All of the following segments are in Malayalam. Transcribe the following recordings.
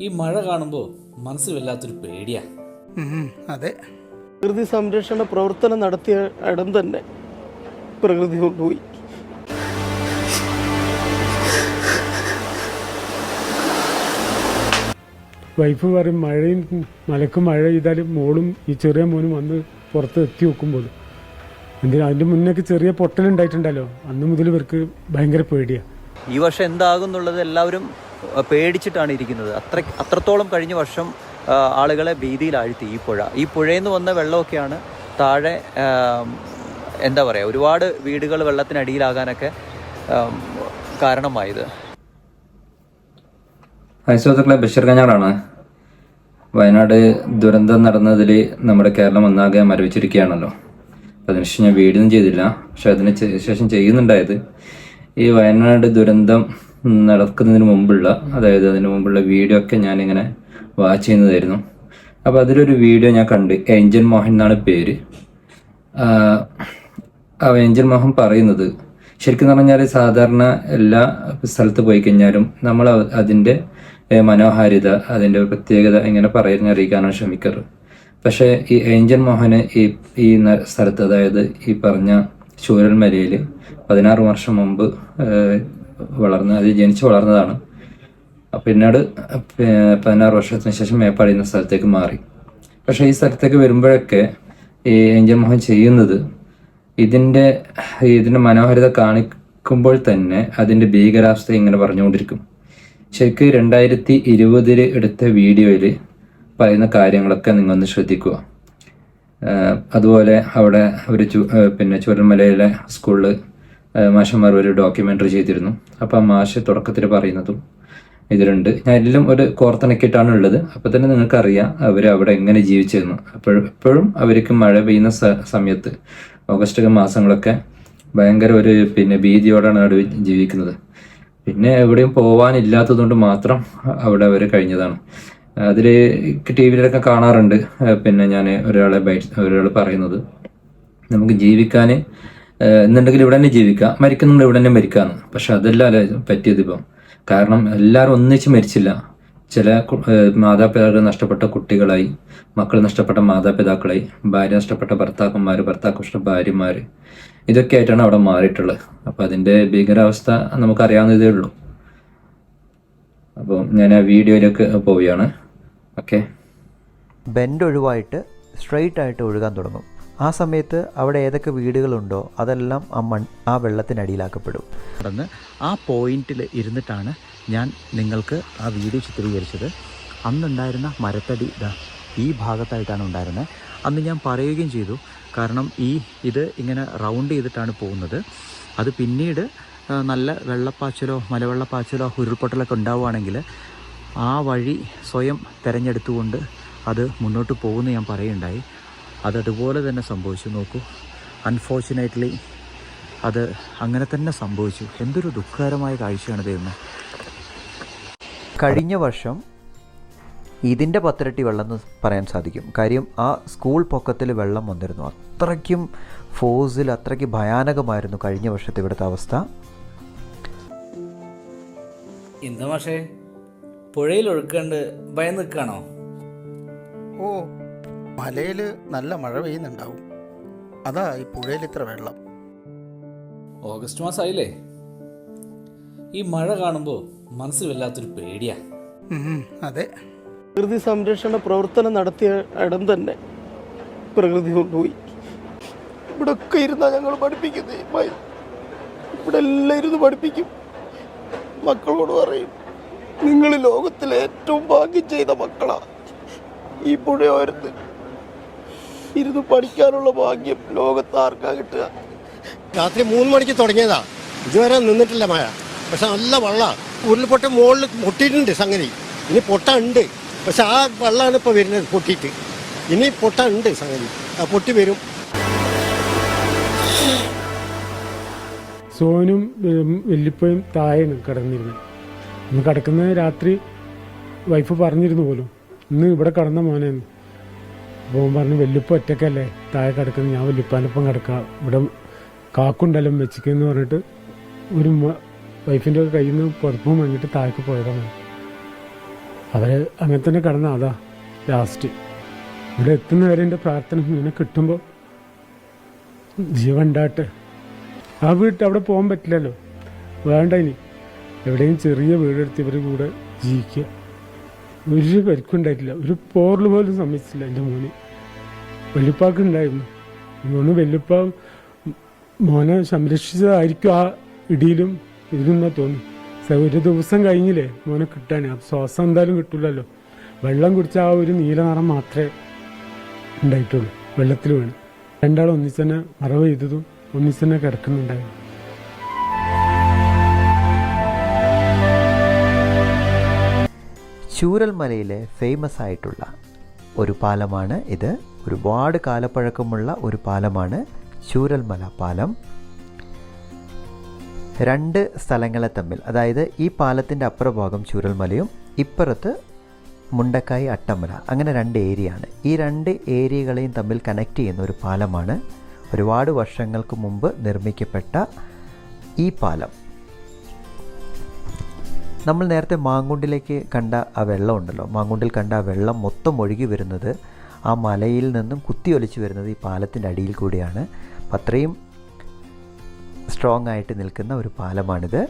ഈ മഴ കാണുമ്പോൾ മനസ്സിൽ വല്ലാത്തൊരു പേടിയാ അതെ. പ്രകൃതി സംരക്ഷണ പ്രവർത്തനം നടത്തിയ ഇടം തന്നെ പ്രകൃതി കൊണ്ടുപോയി വൈഫ് പറയും മഴയും മലക്ക് മഴ ചെയ്താലും മോളും ഈ ചെറിയ മോനും വന്ന് പുറത്ത് എത്തി നോക്കുമ്പോൾ. എന്തിനാ? അതിന്റെ മുന്നേക്ക് ചെറിയ പൊട്ടലുണ്ടായിട്ടുണ്ടല്ലോ. അന്ന് മുതൽ ഇവർക്ക് ഭയങ്കര പേടിയാണ് ഈ വർഷം എന്താകും എന്നുള്ളത് എല്ലാവരും പേടിച്ചിട്ടാണ് ഇരിക്കുന്നത്. അത്ര അത്രത്തോളം കഴിഞ്ഞ വർഷം ആളുകളെ ഭീതിയിലാഴ്ത്തി ഈ പുഴ. ഈ പുഴയിൽ നിന്ന് വന്ന വെള്ളമൊക്കെയാണ് താഴെ എന്താ പറയുക ഒരുപാട് വീടുകൾ വെള്ളത്തിനടിയിലാകാനൊക്കെ കാരണമായത്. സുഹൃത്തുക്കളെ ബഷീർ കഞ്ഞാറാണ്. വയനാട് ദുരന്തം നടന്നതിൽ നമ്മുടെ കേരളം ഒന്നാകെ മരവിച്ചിരിക്കുകയാണല്ലോ. അതിനുശേഷം ഞാൻ വീടിനും ചെയ്തില്ല. പക്ഷെ അതിന് ശേഷം ചെയ്യുന്നുണ്ടായത് ഈ വയനാട് ദുരന്തം നടക്കുന്നതിന് മുമ്പുള്ള അതായത് അതിന് മുമ്പുള്ള വീഡിയോ ഒക്കെ ഞാനിങ്ങനെ വാച്ച് ചെയ്യുന്നതായിരുന്നു. അപ്പോൾ അതിലൊരു വീഡിയോ ഞാൻ കണ്ട് ഏഞ്ചൽ മോഹൻ എന്നാണ് പേര്. ആ ഏഞ്ചൽ മോഹൻ പറയുന്നത് ശരിക്കും പറഞ്ഞാൽ സാധാരണ എല്ലാ സ്ഥലത്ത് പോയി കഴിഞ്ഞാലും നമ്മൾ അതിന്റെ മനോഹാരിത അതിന്റെ പ്രത്യേകത ഇങ്ങനെ പറഞ്ഞറിയിക്കാനാണ് ശ്രമിക്കാറ്. പക്ഷേ ഈ ഏഞ്ചൽ മോഹന് ഈ ഈ സ്ഥലത്ത് അതായത് ഈ പറഞ്ഞ ചൂരൽമലയിൽ പതിനാറ് വർഷം മുമ്പ് വളർന്ന് അത് ജനിച്ചു വളർന്നതാണ്. പിന്നീട് പതിനാറ് വർഷത്തിന് ശേഷം മേപ്പാടി എന്ന സ്ഥലത്തേക്ക് മാറി. പക്ഷേ ഈ സ്ഥലത്തേക്ക് വരുമ്പോഴൊക്കെ ഈ ഏഞ്ചൽ മോഹൻ ചെയ്യുന്നത് ഇതിന്റെ ഇതിന്റെ മനോഹരത കാണിക്കുമ്പോൾ തന്നെ അതിന്റെ ഭീകരാവസ്ഥ ഇങ്ങനെ പറഞ്ഞുകൊണ്ടിരിക്കും. ശരിക്ക് രണ്ടായിരത്തി ഇരുപതിൽ എടുത്ത വീഡിയോയിൽ പറയുന്ന കാര്യങ്ങളൊക്കെ നിങ്ങളൊന്ന് ശ്രദ്ധിക്കുക. അതുപോലെ അവിടെ ഒരു പിന്നെ ചുരൽമലയിലെ സ്കൂളിൽ മാഷന്മാർ ഒരു ഡോക്യുമെന്ററി ചെയ്തിരുന്നു. അപ്പോൾ ആ മാഷ് തുടക്കത്തിൽ പറയുന്നതും ഇതിലുണ്ട്. ഞാൻ എല്ലാം ഒരു കോർത്തിണക്കിയിട്ടാണ് ഉള്ളത്. അപ്പോൾ തന്നെ നിങ്ങൾക്കറിയാം അവർ അവിടെ എങ്ങനെ ജീവിച്ചിരുന്നു. അപ്പോഴും എപ്പോഴും അവർക്ക് മഴ പെയ്യുന്ന സമയത്ത് ഓഗസ്റ്റ് മാസങ്ങളൊക്കെ ഭയങ്കര ഒരു പിന്നെ ഭീതിയോടാണ് അവിടെ ജീവിക്കുന്നത്. പിന്നെ എവിടെയും പോവാനില്ലാത്തതുകൊണ്ട് മാത്രം അവിടെ അവർ കഴിഞ്ഞതാണ്. അതിൽ ടി വിയിലൊക്കെ കാണാറുണ്ട്. പിന്നെ ഞാൻ ഒരാളെ ബൈ- ഒരാൾ പറയുന്നത്. നമുക്ക് ജീവിക്കാൻ എന്നുണ്ടെങ്കിൽ ഇവിടെ തന്നെ ജീവിക്കാം നമ്മൾ ഇവിടെ തന്നെ മരിക്കാന്ന് പക്ഷെ അതല്ല പറ്റിയത് ഇപ്പം. കാരണം എല്ലാവരും ഒന്നിച്ച് മരിച്ചില്ല. ചില മാതാപിതാക്കൾ നഷ്ടപ്പെട്ട കുട്ടികളായി മക്കൾ നഷ്ടപ്പെട്ട മാതാപിതാക്കളായി ഭാര്യ നഷ്ടപ്പെട്ട ഭർത്താക്കന്മാർ ഭർത്താക്കൾ നഷ്ടപ്പെട്ട ഭാര്യമാർ ഇതൊക്കെ ആയിട്ടാണ് അവിടെ മാറിയിട്ടുള്ളത്. അപ്പം അതിന്റെ ഭീകരാവസ്ഥ നമുക്കറിയാവുന്നതേ ഉള്ളൂ. അപ്പോൾ ഞാൻ ആ വീഡിയോയിലേക്ക് പോവുകയാണ്. ഓക്കെ. ബെൻഡ് ഒഴിവായിട്ട് സ്ട്രെയിറ്റ് ആയിട്ട് ഒഴുകാൻ തുടങ്ങും. ആ സമയത്ത് അവിടെ ഏതൊക്കെ വീടുകളുണ്ടോ അതെല്ലാം ആ മൺ ആ വെള്ളത്തിനടിയിലാക്കപ്പെടും. നടന്ന് ആ പോയിന്റിൽ ഇരുന്നിട്ടാണ് ഞാൻ നിങ്ങൾക്ക് ആ വീഡിയോ ചിത്രീകരിച്ചത്. അന്നുണ്ടായിരുന്ന മരത്തടി ഈ ഭാഗത്തായിട്ടാണ് ഉണ്ടായിരുന്നത്. അന്ന് ഞാൻ പറയുകയും ചെയ്തു. കാരണം ഈ ഇത് ഇങ്ങനെ റൗണ്ട് ചെയ്തിട്ടാണ് പോകുന്നത്. അത് പിന്നീട് നല്ല വെള്ളപ്പാച്ചിലോ മലവെള്ളപ്പാച്ചിലോ ഉരുൾപൊട്ടലൊക്കെ ഉണ്ടാവുകയാണെങ്കിൽ ആ വഴി സ്വയം തിരഞ്ഞെടുത്തുകൊണ്ട് അത് മുന്നോട്ട് പോകുമെന്ന് ഞാൻ പറയുണ്ടായി അതതുപോലെ തന്നെ സംഭവിച്ചു. നോക്കൂ. അൺഫോർച്ചുനേറ്റ്ലി അത് അങ്ങനെ തന്നെ സംഭവിച്ചു. എന്തൊരു ദുഃഖകരമായ കാഴ്ചയാണ് ദൈവം കഴിഞ്ഞ വർഷം ഇതിന്റെ പത്തിരട്ടി വെള്ളം എന്ന് പറയാൻ സാധിക്കും. കാര്യം ആ സ്കൂൾ പൊക്കത്തിൽ വെള്ളം വന്നിരുന്നു. അത്രയ്ക്കും ഫോഴ്സിൽ അത്രയ്ക്ക് ഭയാനകമായിരുന്നു കഴിഞ്ഞ വർഷത്തെ ഇവിടുത്തെ അവസ്ഥ. എന്താ മാഷേ? പുഴയിൽ ഒഴുക്കണ്ട് ഭയം നിൽക്കാണോ ഓ മലയിൽ നല്ല മഴ പെയ്യുന്നുണ്ടാവും. അതാ ഈ പുഴയിൽ ഇത്ര വെള്ളം. ഓഗസ്റ്റ് മാസമായില്ലേ ഈ മഴ കാണുമ്പോൾ മനസ്സിൽ വല്ലാത്തൊരു പേടിയാ. അതെ. പ്രകൃതി സംരക്ഷണ പ്രവർത്തനം നടത്തിയ ഇടം തന്നെ പ്രകൃതി കൊണ്ടുപോയി. ഇവിടെ ഒക്കെ ഇരുന്നാ ഞങ്ങൾ പഠിപ്പിക്കുന്നേ ഇവിടെ എല്ലാം ഇരുന്ന് പഠിപ്പിക്കും. മക്കളോട് പറയും നിങ്ങൾ ലോകത്തിലെ ഏറ്റവും ഭാഗ്യം ചെയ്ത മക്കളാ. ഈ പുഴയോരത്ത് ഇരുന്ന് പഠിക്കാനുള്ള ഭാഗ്യം ലോകത്താർക്കാ കിട്ടുക? രാത്രി മൂന്ന് മണിക്ക് തുടങ്ങിയതാ. ഇതുവരെ നിന്നിട്ടില്ല മഴ. പക്ഷെ നല്ല വെള്ളം. ഉരുൾപൊട്ട മുകളിൽ പൊട്ടിയിട്ടുണ്ട് സംഗതി. ഇനി പൊട്ട ഉണ്ട്. പക്ഷെ ആ വെള്ളമാണ് ഇപ്പോൾ വരുന്നത് പൊട്ടിയിട്ട്. ഇനി പൊട്ട ഉണ്ട് സംഗതി. ആ പൊട്ടി വരും. സോനും ഉം, വല്യപ്പയും താഴെയാണ് കിടന്നിരുന്നത് ഇന്ന് കിടക്കുന്ന രാത്രി വൈഫ് പറഞ്ഞിരുന്നു പോലും. ഇന്ന് ഇവിടെ കിടന്ന മോനെന്ന് അപ്പോൾ പറഞ്ഞു വല്യപ്പ ഒറ്റക്കല്ലേ? താഴെ കിടക്കുന്നത് ഞാൻ വല്യപ്പാനൊപ്പം കിടക്കാം. ഇവിടെ കാക്കുണ്ടല്ലോ വെച്ചിക്കെന്ന് പറഞ്ഞിട്ട് ഒരു വൈഫിന്റെ ഒക്കെ കയ്യിൽ നിന്ന് പുറപ്പും വാങ്ങിയിട്ട് താഴേക്ക് പോയതാണ്. അവർ അങ്ങനെ തന്നെ കിടന്ന അതാ ലാസ്റ്റ് ഇവിടെ എത്തുന്നവരെ എന്റെ പ്രാർത്ഥന ഇങ്ങനെ കിട്ടുമ്പോൾ ജീവൻ ഉണ്ടാട്ടെ ആ വീട്ട് അവിടെ പോകാൻ പറ്റില്ലല്ലോ. വേണ്ട ഇനി. എവിടെയും ചെറിയ വീടെടുത്ത് ഇവർ കൂടെ ജീവിക്കുക. ഒരു പരിക്കുണ്ടായിട്ടില്ല ഒരു പോറൽ പോലും സമ്മതിച്ചില്ല എന്റെ മോന്. വെല്ലുപ്പാക്ക് ഉണ്ടായിരുന്നു മോന് വെല്ലുപ്പ മോനെ സംരക്ഷിച്ചതായിരിക്കും ആ ഇടിയിലും ഇതിലെന്നാ തോന്നി ഒരു ദിവസം കഴിഞ്ഞില്ലേ മോനെ കിട്ടാൻ? ശ്വാസം എന്തായാലും കിട്ടില്ലല്ലോ വെള്ളം കുടിച്ച ആ ഒരു നീല നിറം മാത്രമേ ഉണ്ടായിട്ടുള്ളൂ. വെള്ളത്തിൽ വീണ്. രണ്ടാളും തന്നെ മറവ് ചെയ്തതും ഒന്നിച്ചെന്നെ കിടക്കുന്നുണ്ടായിരുന്നു. ചൂരൽമലയിലെ ഫേമസ് ആയിട്ടുള്ള ഒരു പാലമാണ് ഇത്. ഒരുപാട് കാലപ്പഴക്കമുള്ള ഒരു പാലമാണ് ചൂരൽമല പാലം. രണ്ട് സ്ഥലങ്ങളെ തമ്മിൽ അതായത് ഈ പാലത്തിന്റെ അപ്പുറഭാഗം ചൂരൽമലയും ഇപ്പുറത്ത് മുണ്ടക്കായി അട്ടമല അങ്ങനെ രണ്ട് ഏരിയ ആണ് ഈ രണ്ട് ഏരിയകളെയും തമ്മിൽ കണക്ട് ചെയ്യുന്ന ഒരു പാലമാണ്. ഒരുപാട് വർഷങ്ങൾക്ക് മുമ്പ് നിർമ്മിക്കപ്പെട്ട ഈ പാലം. നമ്മൾ നേരത്തെ മാങ്കുണ്ടിലേക്ക് കണ്ട ആ വെള്ളം ഉണ്ടല്ലോ മാങ്കുണ്ടിൽ കണ്ട ആ വെള്ളം മൊത്തം ഒഴുകി വരുന്നത് ആ മലയിൽ നിന്നും കുത്തിയൊലിച്ച് വരുന്നത് ഈ പാലത്തിന്റെ അടിയിൽ കൂടിയാണ്. അപ്പം അത്രയും സ്ട്രോങ് ആയിട്ട് നിൽക്കുന്ന ഒരു പാലമാണിത്.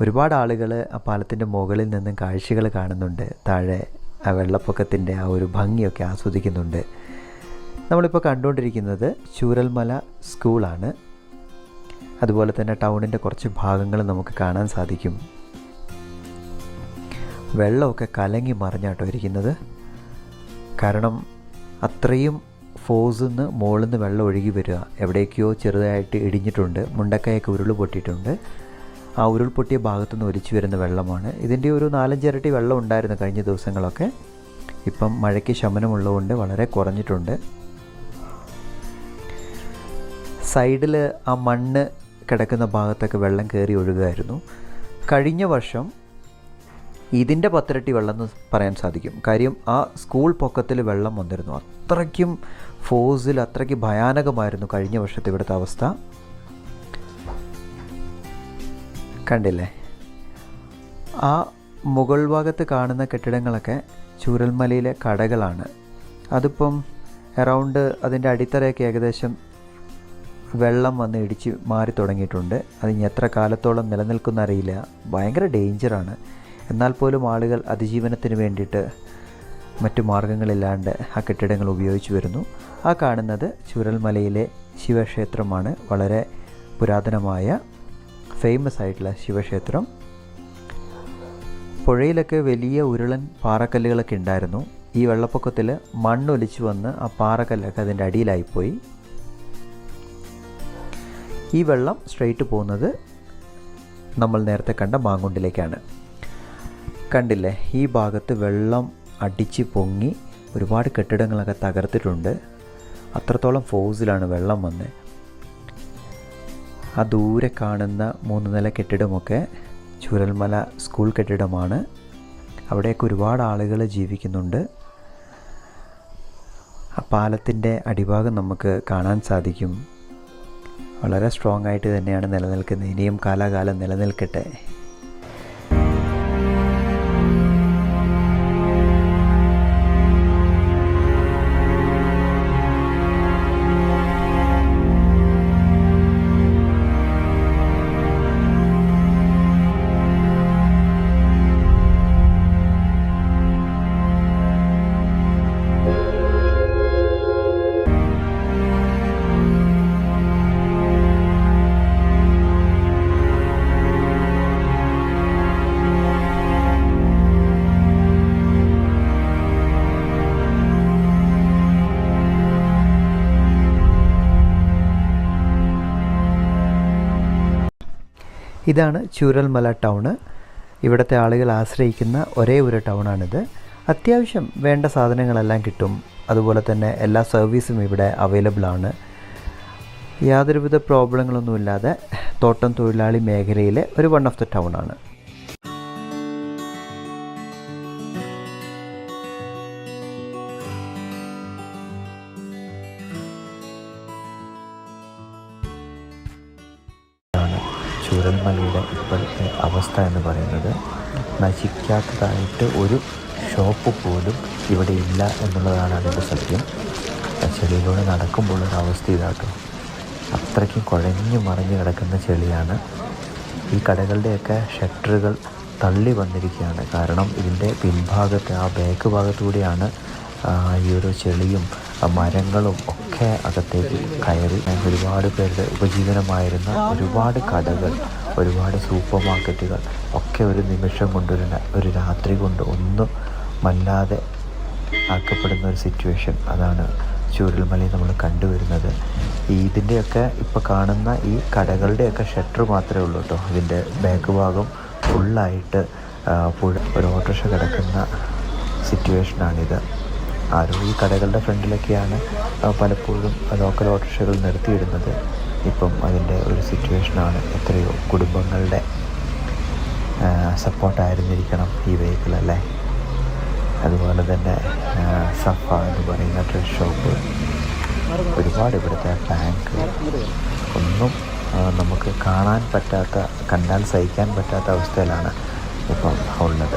ഒരുപാട് ആളുകൾ ആ പാലത്തിന്റെ മുകളിൽ നിന്നും കാഴ്ചകൾ കാണുന്നുണ്ട്. താഴെ ആ വെള്ളപ്പൊക്കത്തിന്റെ ആ ഒരു ഭംഗിയൊക്കെ ആസ്വദിക്കുന്നുണ്ട്. നമ്മളിപ്പോൾ കണ്ടുകൊണ്ടിരിക്കുന്നത് ചൂരൽമല സ്കൂളാണ്. അതുപോലെ തന്നെ ടൗണിന്റെ കുറച്ച് ഭാഗങ്ങൾ നമുക്ക് കാണാൻ സാധിക്കും. വെള്ളമൊക്കെ കലങ്ങി മറിഞ്ഞാട്ടോ ഇരിക്കുന്നത്. കാരണം അത്രയും ഫോഴ്സിൽ നിന്ന് മുകളിൽ നിന്ന് വെള്ളം ഒഴുകി വരിക. എവിടേക്കോ ചെറുതായിട്ട് ഇടിഞ്ഞിട്ടുണ്ട്. മുണ്ടക്കയൊക്കെ ഉരുൾ പൊട്ടിയിട്ടുണ്ട്. ആ ഉരുൾപൊട്ടിയ ഭാഗത്തു നിന്ന് ഒലിച്ചു വരുന്ന വെള്ളമാണ്. ഇതിന്റെ ഒരു നാലഞ്ചിരട്ടി വെള്ളം ഉണ്ടായിരുന്നു കഴിഞ്ഞ ദിവസങ്ങളൊക്കെ. ഇപ്പം മഴയ്ക്ക് ശമനമുള്ളതുകൊണ്ട് വളരെ കുറഞ്ഞിട്ടുണ്ട്. സൈഡിൽ ആ മണ്ണ് കിടക്കുന്ന ഭാഗത്തൊക്കെ വെള്ളം കയറി ഒഴുകുമായിരുന്നു കഴിഞ്ഞ വർഷം ഇതിന്റെ പത്തിരട്ടി വെള്ളം എന്ന് പറയാൻ സാധിക്കും. കാര്യം ആ സ്കൂൾ പൊക്കത്തിൽ വെള്ളം വന്നിരുന്നു. അത്രയ്ക്കും ഫോഴ്സിൽ അത്രയ്ക്ക് ഭയാനകമായിരുന്നു കഴിഞ്ഞ വർഷത്തെ ഇവിടുത്തെ അവസ്ഥ. കണ്ടില്ലേ? ആ മുകൾ ഭാഗത്ത് കാണുന്ന കെട്ടിടങ്ങളൊക്കെ ചൂരൽമലയിലെ കടകളാണ്. അതിപ്പം അറൗണ്ട് അതിന്റെ അടിത്തറയൊക്കെ ഏകദേശം വെള്ളം വന്ന് ഇടിച്ച് മാറി തുടങ്ങിയിട്ടുണ്ട്. അത് ഇനി എത്ര കാലത്തോളം നിലനിൽക്കുന്ന അറിയില്ല. ഭയങ്കര ഡേഞ്ചറാണ് എന്നാൽ പോലും ആളുകൾ അതിജീവനത്തിന് വേണ്ടിയിട്ട് മറ്റു മാർഗങ്ങളില്ലാണ്ട് ആ കെട്ടിടങ്ങൾ ഉപയോഗിച്ചു വരുന്നു. ആ കാണുന്നത് ചുരൽമലയിലെ ശിവക്ഷേത്രമാണ്. വളരെ പുരാതനമായ ഫേമസ് ആയിട്ടുള്ള ശിവക്ഷേത്രം. പുഴയിലൊക്കെ വലിയ ഉരുളൻ പാറക്കല്ലുകളൊക്കെ ഉണ്ടായിരുന്നു. ഈ വെള്ളപ്പൊക്കത്തിൽ മണ്ണൊലിച്ചു വന്ന് ആ പാറക്കല്ലൊക്കെ അതിന്റെ അടിയിലായിപ്പോയി. ഈ വെള്ളം സ്ട്രെയിറ്റ് പോകുന്നത് നമ്മൾ നേരത്തെ കണ്ട മാങ്കുണ്ടിലേക്കാണ് കണ്ടില്ലേ ഈ ഭാഗത്ത് വെള്ളം അടിച്ച് പൊങ്ങി ഒരുപാട് കെട്ടിടങ്ങളൊക്കെ തകർത്തിട്ടുണ്ട്. അത്രത്തോളം ഫോഴ്സിലാണ് വെള്ളം വന്ന്. ആ ദൂരെ കാണുന്ന മൂന്ന് നില കെട്ടിടമൊക്കെ ചുരൽമല സ്കൂൾ കെട്ടിടമാണ്. അവിടെയൊക്കെ ഒരുപാട് ആളുകൾ ജീവിക്കുന്നുണ്ട്. ആ പാലത്തിന്റെ അടിഭാഗം നമുക്ക് കാണാൻ സാധിക്കും. വളരെ സ്ട്രോങ് ആയിട്ട് തന്നെയാണ് നിലനിൽക്കുന്നത്. ഇനിയും കാലാകാലം നിലനിൽക്കട്ടെ. ഇതാണ് ചൂരൽമല ടൗണ് ഇവിടുത്തെ ആളുകൾ ആശ്രയിക്കുന്ന ഒരേ ഒരു ടൗണാണിത്. അത്യാവശ്യം വേണ്ട സാധനങ്ങളെല്ലാം കിട്ടും. അതുപോലെ തന്നെ എല്ലാ സർവീസും ഇവിടെ അവൈലബിൾ ആണ്. യാതൊരുവിധ പ്രോബ്ലങ്ങളൊന്നുമില്ലാതെ തോട്ടം തൊഴിലാളി മേഖലയിലെ ഒരു വൺ ഓഫ് ദ ടൗൺ ചൂരൽമലയുടെ ഇപ്പോഴത്തെ അവസ്ഥ എന്ന് പറയുന്നത് നശിക്കാത്തതായിട്ട് ഒരു ഷോപ്പ് പോലും ഇവിടെ ഇല്ല എന്നുള്ളതാണ് അതിന്റെ സത്യം. ചെളിയിലൂടെ നടക്കുമ്പോഴുള്ള അവസ്ഥ ഇതാട്ടോ. അത്രയ്ക്കും കുഴഞ്ഞു മറിഞ്ഞു കിടക്കുന്ന ചെളിയാണ്. ഈ കടകളുടെയൊക്കെ ഷട്ടറുകൾ തള്ളി വന്നിരിക്കുകയാണ്. കാരണം ഇതിന്റെ പിൻഭാഗത്ത് ആ ബാക്ക് ഭാഗത്തുകൂടിയാണ് ഈ ഒരു ചെളിയും മരങ്ങളും ഒക്കെ അകത്തേക്ക് കയറി ഒരുപാട് പേരുടെ ഉപജീവനമായിരുന്ന ഒരുപാട് കടകൾ ഒരുപാട് സൂപ്പർ മാർക്കറ്റുകൾ ഒക്കെ ഒരു നിമിഷം കൊണ്ട് ഒരു ഒരു രാത്രി കൊണ്ട് ഒന്നും മല്ലാതെ ആക്കപ്പെടുന്ന ഒരു സിറ്റുവേഷൻ അതാണ് ചൂരൽമലയിൽ നമ്മൾ കണ്ടുവരുന്നത്. ഈ ഇതിന്റെയൊക്കെ ഇപ്പോൾ കാണുന്ന ഈ കടകളുടെയൊക്കെ ഷട്ടർ മാത്രമേ ഉള്ളൂ കേട്ടോ. ഇതിന്റെ ബാക്ക് ഭാഗം ഫുള്ളായിട്ട് പുഴ ഒരു ഓട്ടോറിക്ഷ കിടക്കുന്ന സിറ്റുവേഷനാണിത് ആരോ ഈ കടകളുടെ ഫ്രണ്ടിലൊക്കെയാണ് പലപ്പോഴും ലോക്കൽ ഓട്ടോറിക്ഷകൾ നിർത്തിയിടുന്നത്. ഇപ്പം അതിന്റെ ഒരു സിറ്റുവേഷനാണ് എത്രയോ കുടുംബങ്ങളുടെ സപ്പോർട്ടായിരുന്നിരിക്കണം ഈ വെഹിക്കിൾ അല്ലേ? അതുപോലെ തന്നെ സഫ എന്ന് പറയുന്ന ഡ്രസ് ഷോപ്പ് ഒരുപാട് ഇവിടുത്തെ ബാങ്ക് ഒന്നും നമുക്ക് കാണാൻ പറ്റാത്ത കണ്ടാൽ സഹിക്കാൻ പറ്റാത്ത അവസ്ഥയിലാണ് ഇപ്പം ഉള്ളത്.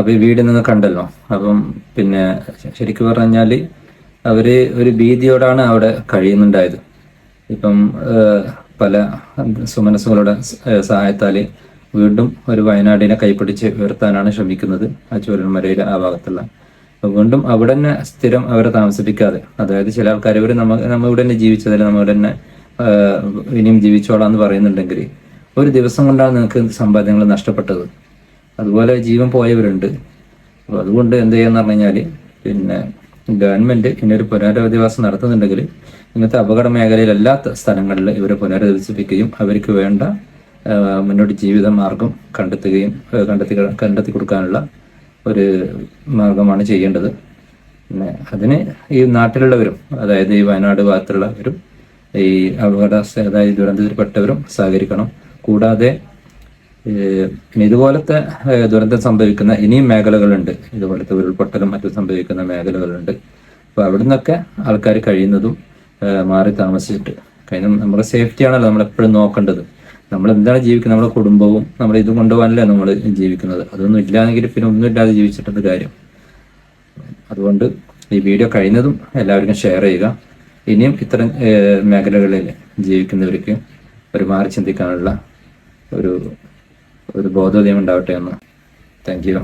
അപ്പോൾ ഈ വീട് നിന്ന് കണ്ടല്ലോ. അപ്പം പിന്നെ ശരിക്കും പറഞ്ഞാൽ അവർ ഒരു ഭീതിയോടാണ് അവിടെ കഴിയുന്നുണ്ടായത്. ഇപ്പം പല സുമനസുകളുടെ സഹായത്താൽ വീണ്ടും ഒരു വയനാടിനെ കൈപ്പിടിച്ച് ഉയർത്താനാണ് ശ്രമിക്കുന്നത് ആ ചോരന്മരയിലെ ആ ഭാഗത്തുള്ള. വീണ്ടും അവിടെ തന്നെ സ്ഥിരം അവരെ താമസിപ്പിക്കാതെ അതായത് ചില ആൾക്കാർ ഇവർ നമ്മ നമ്മ ഇവിടെ തന്നെ ജീവിച്ചതല്ല നമ്മൾ തന്നെ ഇനിയും ജീവിച്ചോളാം എന്ന് പറയുന്നുണ്ടെങ്കിൽ ഒരു ദിവസം കൊണ്ടാണ് നിങ്ങൾക്ക് സമ്പാദ്യങ്ങൾ നഷ്ടപ്പെട്ടത്. അതുപോലെ ജീവൻ പോയവരുണ്ട്. അപ്പോൾ അതുകൊണ്ട് എന്ത് ചെയ്യാന്ന് പറഞ്ഞു കഴിഞ്ഞാൽ പിന്നെ ഗവൺമെന്റ് ഇനിയൊരു പുനരധിവാസം നടത്തുന്നുണ്ടെങ്കിൽ ഇങ്ങനത്തെ അപകട മേഖലയിലല്ലാത്ത സ്ഥലങ്ങളിൽ ഇവരെ പുനരധിവസിപ്പിക്കുകയും അവർക്ക് വേണ്ട മുന്നോട്ട് ജീവിത മാർഗം കണ്ടെത്തുകയും കണ്ടെത്തി കണ്ടെത്തി കൊടുക്കാനുള്ള ഒരു മാർഗമാണ് ചെയ്യേണ്ടത്. പിന്നെ അതിന് ഈ നാട്ടിലുള്ളവരും അതായത് ഈ വയനാട് ഭാഗത്തുള്ളവരും ഈ അപകട അതായത് ദുരന്തത്തിൽപ്പെട്ടവരും സഹകരിക്കണം. കൂടാതെ ഇതുപോലത്തെ ദുരന്തം സംഭവിക്കുന്ന ഇനിയും മേഖലകളുണ്ട്. ഇതുപോലത്തെ ഉരുൾപൊട്ടലും മറ്റും സംഭവിക്കുന്ന മേഖലകളുണ്ട്. അപ്പോൾ അവിടെ നിന്നൊക്കെ ആൾക്കാർ കഴിയുന്നതും മാറി താമസിച്ചിട്ട് കാരണം നമ്മുടെ സേഫ്റ്റി ആണല്ലോ നമ്മൾ എപ്പോഴും നോക്കേണ്ടത്. നമ്മൾ എന്താണ് ജീവിക്കുന്നത്? നമ്മുടെ കുടുംബവും നമ്മൾ ഇത് കൊണ്ടുപോകാനല്ലേ നമ്മൾ ജീവിക്കുന്നത്? അതൊന്നും ഇല്ലാന്നെങ്കിൽ പിന്നെ ഒന്നും ഇല്ലാതെ ജീവിച്ചിട്ടുണ്ട് കാര്യം? അതുകൊണ്ട് ഈ വീഡിയോ കഴിഞ്ഞതും എല്ലാവർക്കും ഷെയർ ചെയ്യുക. ഇനിയും ഇത്തരം മേഖലകളിൽ ജീവിക്കുന്നവർക്ക് ഒരു മാറി ചിന്തിക്കാനുള്ള ഒരു ഒരു ബോധോദയം ഉണ്ടാവട്ടെ എന്ന്. Thank you